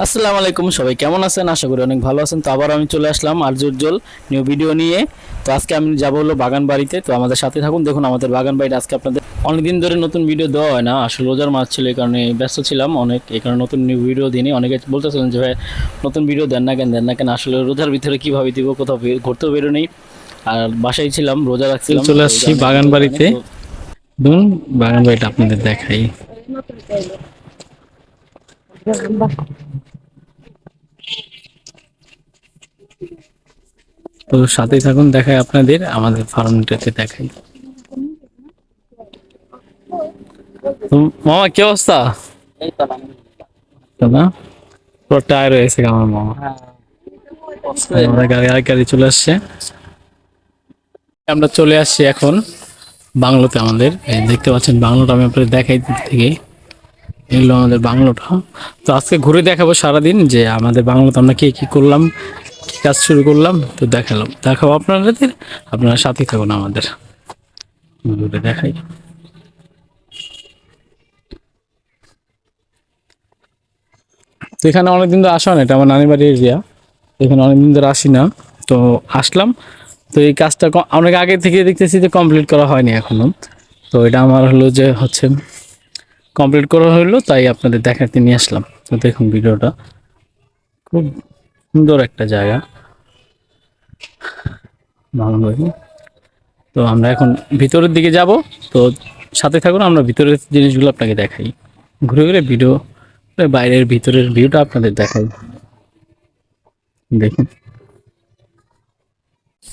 আসসালামু আলাইকুম সবাই কেমন আছেন? আশা করি অনেক ভালো আছেন। তো আবার আমি চলে আসলাম আর্য উজ্জ্বল নিউ ভিডিও নিয়ে। তো আজকে আমি যাব হলো বাগান বাড়িতে। তো আমাদের সাথে থাকুন। দেখুন আমাদের বাগান বাড়িতে আজকে আপনাদের অনেকদিন ধরে নতুন ভিডিও দেওয়া হয় না। আসলে রোজার মাস ছিল এই কারণে ব্যস্ত ছিলাম অনেক। এই কারণে নতুন নিউ ভিডিও দিইনি। অনেকে বলতেছিলেন যে ভাই নতুন ভিডিও দেন না কেন? দেন না কেন? আসলে রোজার ভিতরে কীভাবে দিব কোথাও ঘুরতেও বেরোনি। আর বাসায় ছিলাম রোজা রাখছিলাম। চলে আসছি বাগান বাড়িতে। ধরুন বাগান বাড়িটা আপনাদের দেখাই। তো সাথে থাকুন, দেখাই আপনাদের, আমাদের ফার্মটাতে দেখাই। মামা, কি অবস্থা? পুরো আমার মামা। আমাদের গাড়ি, আরেক গাড়ি চলে আসছে। আমরা চলে আসছি এখন বাংলোতে আমাদের। দেখতে পাচ্ছেন, বাংলোটা আমি আপনাদের দেখাই থেকে এগুলো আমাদের বাংলোটা। তো আজকে ঘুরে দেখাবো সারাদিন যে আমাদের বাংলোতে আমরা কি কি করলাম, কি কাজ শুরু করলাম, তো দেখালাম। দেখাবো আপনাদের, আপনারা সাথেই থাকুন আমাদের। ঘুরে দেখাই। তো এখানে অনেকদিন ধরে আসা না, এটা আমার নানি বাড়ির এরিয়া। এখানে অনেকদিন ধরে আসি না, তো আসলাম। তো এই কাজটা অনেক আগে থেকে দেখতেছি যে কমপ্লিট করা হয়নি এখনও। তো এটা আমার হলো যে হচ্ছে কমপ্লিট করা হলো তাই আপনাদের দেখাতে নিয়ে আসলাম। তো দেখুন ভিডিওটা। খুব সুন্দর একটা জায়গা। ভালো তো আমরা এখন ভিতরের দিকে যাব। তো সাথে থাকুন, আমরা ভিতরের জিনিসগুলো আপনাকে দেখাই। ঘুরে ঘুরে ভিডিও বাইরের ভিতরের ভিউটা আপনাদের দেখাই। দেখুন।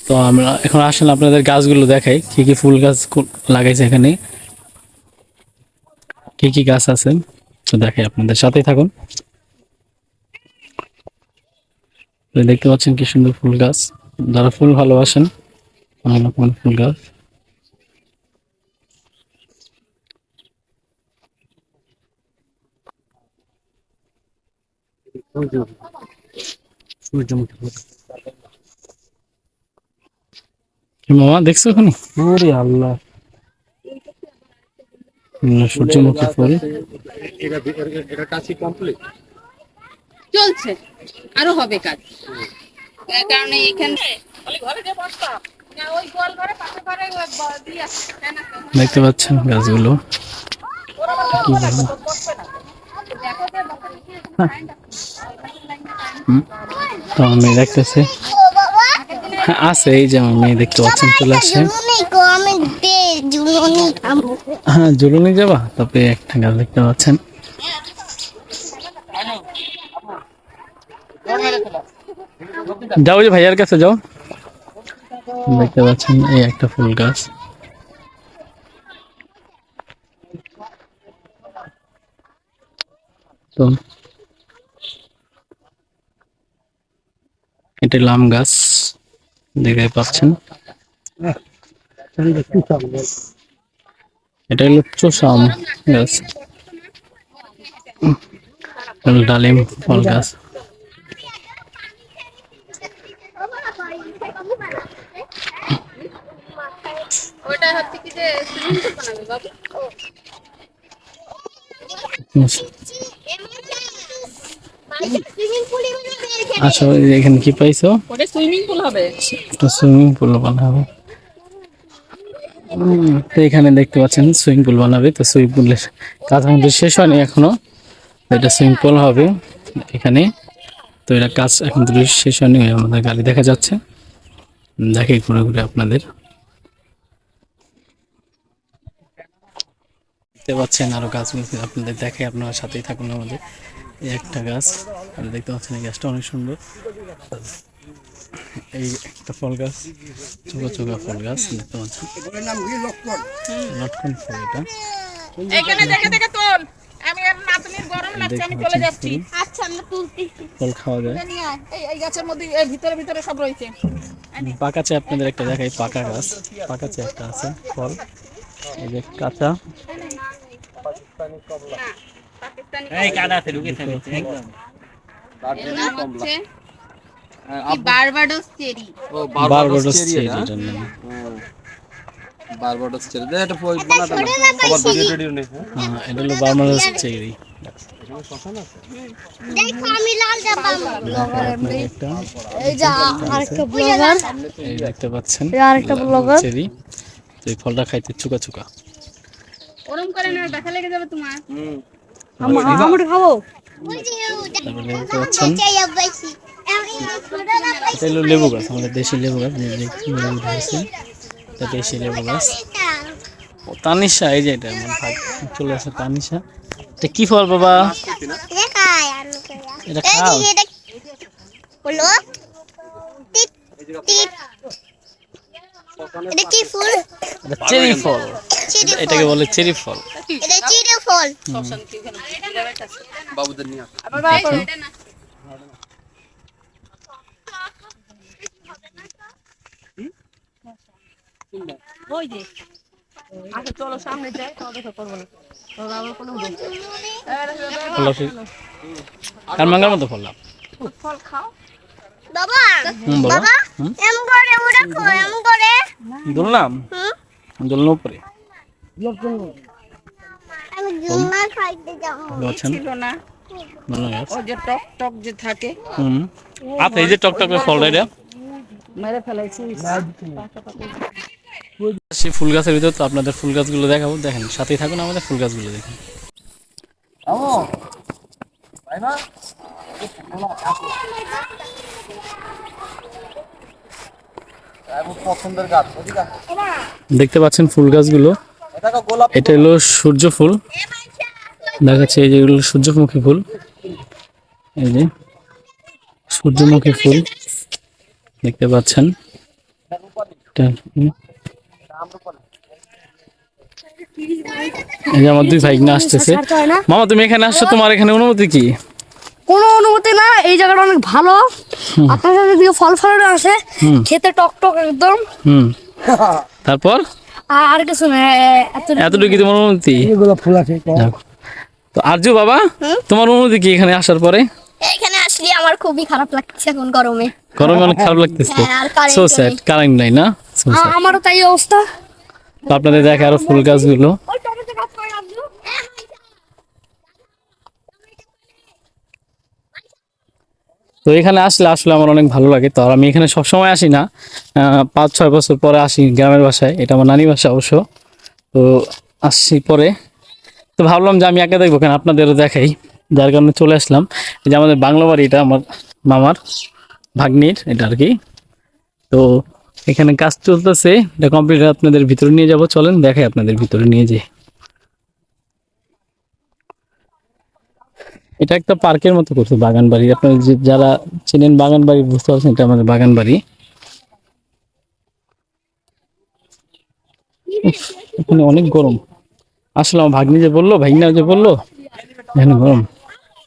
তো আমরা এখন আসেন, আপনাদের গাছগুলো দেখাই। কি কি ফুল গাছ লাগাইছে এখানে। কি কি গাছ আছে তো দেখাই আপনাদের সাথেই থাকুন। দেখতে পাচ্ছেন কি সুন্দর ফুল গাছ। যারা ফুল ভালোবাসেন, অনেক রকমের ফুল গাছ। মামা, দেখছ ওখানে আল্লাহ। সূর্যমুখী ফুল চলছে। আরও হবে কাজ। তার কারণে এখানে দেখতে পাচ্ছেন গাছগুলো। কি বলব? হুম, তো মেয়ে দেখতেছে। হ্যাঁ আছে এই যে আমার মেয়ে দেখতে পাচ্ছেন চলে আসছে। হ্যাঁ জুলুনি যাবা? তারপরে একটা গাছ দেখতে পাচ্ছেন। যাও যে ভাইয়ার কাছে, যাও। দেখতে পাচ্ছেন এই একটা ফুল গাছ। তো, এটা লাম গাছ দেখতে পাচ্ছেন। এটা হলো চোষা আম গাছ ডালিম ফল গাছ। আচ্ছা এখানে কি পাইছো? সুইমিং পুল হবে। সুইমিং পুল বানাবে। তো এখানে দেখতে পাচ্ছেন সুইমিং পুল বানাবে। তো সুইমিং পুলের কাজ আমাদের শেষ হয়নি এখনও। এটা সুইমিং পুল হবে এখানে। তো এটা কাজ এখন তো শেষ হয়নি আমাদের গাড়ি দেখা যাচ্ছে। দেখে ঘুরে ঘুরে আপনাদের। দেখতে পাচ্ছেন আরও গাছগুলো আপনাদের দেখে আপনারা সাথেই থাকুন আমাদের। একটা গাছ দেখতে পাচ্ছেন এই গাছটা অনেক সুন্দর। এই একটা ফল গাছ চোখা চোখা ফল গাছ দেখতে পাচ্ছেন। লটকন ফল এটা। এখানে দেখে দেখে তোল। আমি আর নাতনির গরম লাগছে আমি চলে যাচ্ছি। আচ্ছা আমরা তুলতেছি ফল খাওয়া যায়। এই এই গাছের মধ্যে এই ভিতরে ভিতরে সব রয়েছে। পাকাচে আপনাদের একটা দেখাই পাকা গাছ। পাকাচে একটা আছে ফল। এই যে কাঁচা। এর নাম হচ্ছে কি Barbados cherry. Barbados cherry Barbados দে এটা পয় বানাটা হ্যাঁ? এটা হলো বারবাডোস চেরি। দেখো দেখতে পাচ্ছেন ফলটা খাইতে চুকা চুকা। ওরম করে না ব্যথা লেগে যাবে তোমার। আমরা খাব। তারপরে দেখতে পাচ্ছেন। এটা হলো লেবু গাছ আমাদের দেশি লেবু গাছ লেবু ধরেছে এটা দেশি লেবু গাছ। ও তানিশা এই যে এটা আমার ভাগ চলে আসে তানিশা। এটা কি ফল বাবা? এটা খাও বলো টিট টিট এটা কি ফুল? এটা চেরি ফল। এটাকে বলে চেরি ফল। এটা চিড়ি ফল। ফলটা ঠিক কার মাঙ্গার মতো ফল না বাবা বাবা বাবা এম করে ওটা কো এম করে। দোলনাম হুম? উপরে। আমি জুমা খাইতে যাব। ছিল না। ও যে টক টক যে থাকে। হুম। আচ্ছা এই যে এটা? মেরে ফেলাইছি। সেই ফুল গাছের ভিতর তো আপনাদের ফুল গাছগুলো দেখাবো। দেখেন সাথেই থাকুন আমাদের ফুল গাছগুলো দেখুন। দেখতে পাচ্ছেন ফুল গাছগুলো। এটা হলো সূর্য ফুল। দেখাচ্ছে এই যেগুলো সূর্যমুখী ফুল। এই যে সূর্যমুখী ফুল। দেখতে পাচ্ছেন। এটা। এই যে আমার দুই ভাই না আসতেছে। মামা তুমি এখানে আসছো? তোমার এখানে অনুমতি কি? কোনো অনুমতি না এই জায়গাটা অনেক ভালো। আপনার দিকে ফল ফলানো আছে খেতে টক টক একদম। হুম। তারপর? আর কিছু না এতটুকু। তোমার অনুমতি? যাক। তো আরজু বাবা তোমার অনুমতি কি এখানে আসার পরে? এখানে আমার খুবই খারাপ লাগছে এখন গরমে। গরমে অনেক খারাপ লাগতেছে। সো স্যাড কারেন্ট নাই। না? আমারও তাই অবস্থা। তো আপনাদের দেখে আরও ফুল গাছগুলো? তো এখানে আসলে আসলে আমার অনেক ভালো লাগে। তো আর আমি এখানে সবসময় আসি না। পাঁচ ছয় বছর পরে আসি গ্রামের বাসায়। এটা আমার নানি বাসা অবশ্য। তো আসছি পরে। তো ভাবলাম যে আমি একা দেখব কেন? আপনাদেরও দেখাই। যার কারণে চলে আসলাম। এই যে আমাদের বাংলা বাড়ি, এটা আমার মামার ভাগ্নির, এটা আর কি। তো এখানে কাজ চলতেছে, এটা কমপ্লিট আপনাদের ভিতরে নিয়ে যাব, চলেন দেখাই আপনাদের ভিতরে নিয়ে যাই। এটা একটা পার্কের মতো করছে বাগান বাড়ি। আপনারা যে যারা চেনেন বাগান বাড়ি, বুঝতে পারছেন এটা আমাদের বাগান বাড়ি। এখানে অনেক গরম। আসলে আমার ভাগ্নি যে বলল ভাগ্না যে বলল, এখানে গরম।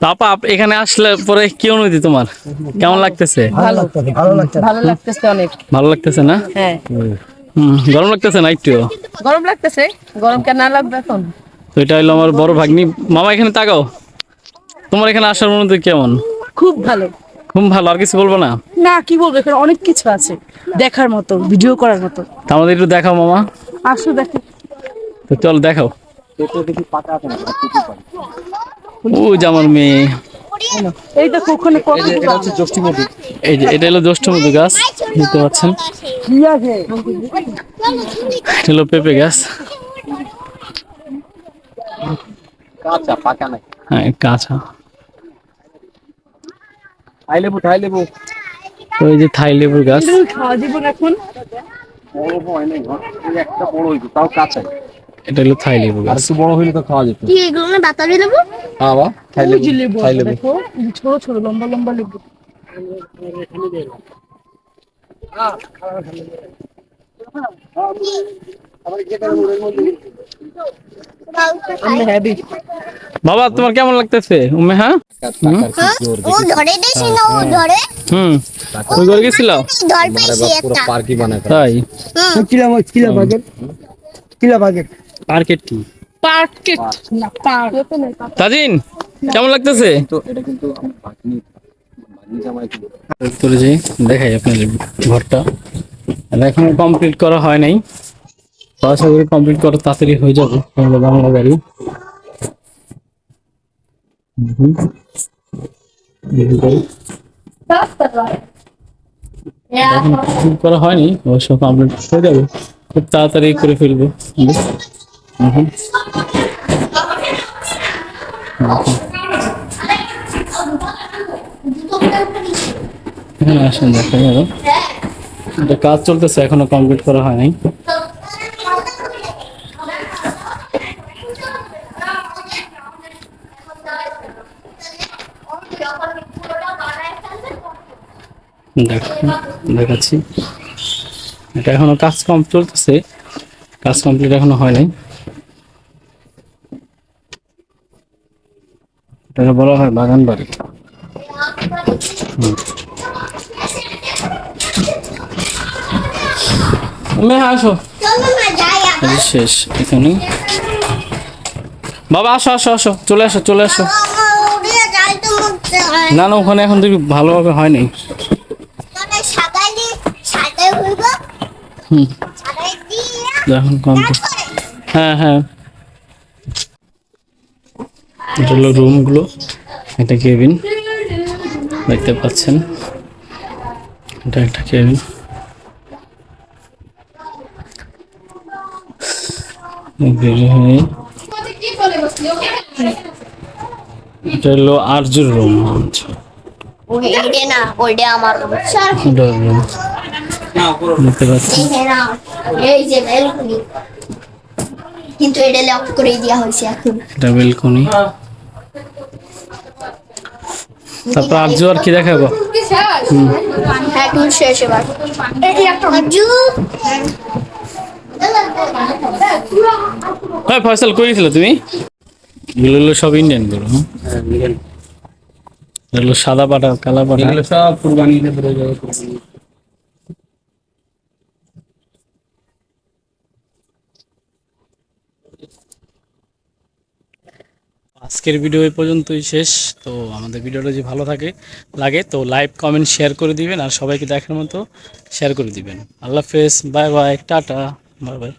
আপ- এখানে আসলে পরে কি অনুভূতি তোমার? কেমন লাগতেছে? ভালো। লাগতেছে। অনেক। ভালো লাগতেছে না? হ্যাঁ। গরম লাগতেছে না একটু গরম লাগতেছে গরম কেন না লাগবে এখন? তো এটা হলো আমার বড় ভাগ্নি। মামা এখানে তাকাও। তোমার এখানে আসার অনুভূতি কেমন? খুব ভালো। খুব ভালো আর কিছু বলব না? না কি বলব এখানে অনেক কিছু আছে। দেখার মতো ভিডিও করার মতো। আমাদের একটু দেখাও মামা। আসো দেখো। তো চল দেখাও। ও যে আমার মেয়ে। এই দেখো ওখানে কত এই যে এটা হলো জ্যৈষ্ঠ গাছ দেখতে পাচ্ছেন? এটা হলো পেঁপে গাছ। হ্যাঁ কাঁচা। তো এই যে থাই লেবুর গাছ। খাওয়া দিব না এখন? এটা হলো থাই লেবু গাছ। কি এগুলো না বাতাবি লেবু? ওই যে লেবু আছে, দেখো এই যে ছোট ছোট লম্বা লম্বা লেবু। বাবা তোমার কেমন লাগতেছে? উমে হ্যাঁ? ও ধরে দিয়েছি না ও ধরে। হুম। তুমি করে গেছিল? ধর পাইছি একটা। তাই? মার্কেট কি? পার্কেট। না পার্ক। তাজিন কেমন লাগতেছে? দেখাই আপনাদের ঘরটা। এখনও কমপ্লিট করা হয় নাই। আশা করি কমপ্লিট করা তাড়াতাড়ি হয়ে যাবে আমাদের বাংলা গাড়ি। করা হয়নি অবশ্য কমপ্লিট হয়ে যাবে। খুব তাড়াতাড়ি করে ফেলব। এটা কাজ চলতেছে, এখনও কমপ্লিট করা হয় নাই। দেখ দেখাচ্ছি। এটা এখনও কাজ কম চলতেছে। কাজ কমপ্লিট এখনও হয় নাই। এটা বলা হয় বাগান বাড়ি। আসো। শেষ এখানে। বাবা আসো আসো আসো চলে আসো চলে আসো। না না ওখানে এখন দেখি ভালোভাবে হয় নাই মানে হুম। এখন কমপ্লিট হ্যাঁ হ্যাঁ। এটা হলো রুমগুলো এটা কেবিন দেখতে পাচ্ছেন। এটা একটা কেবিন এটা হলো আর্যুর রুম ওইটা না ওইটা আমার রুম দেখতে পাচ্ছেন এই না এই যে বেলকুনি কিন্তু এটা লক করে দেওয়া হয়েছে এখন। এটা বেলকনি তারপর আর্য আর কি দেখাবো? এখন শেষ এবার। অজু হ্যাঁ ফয়সাল কই গেছিলে তুমি? এগুলো হলো সব ইন্ডিয়ান। গরু হ্যাঁ সাদা পাটা কালা পাটা। সব কুরবানিতে আজকের ভিডিও এই পর্যন্তই শেষ। তো আমাদের ভিডিওটা যদি ভালো থাকে, লাগে, তো লাইক কমেন্ট শেয়ার করে দিবেন আর সবাইকে দেখার মতো শেয়ার করে দিবেন। আল্লাহ হাফেজ bye bye tata bye bye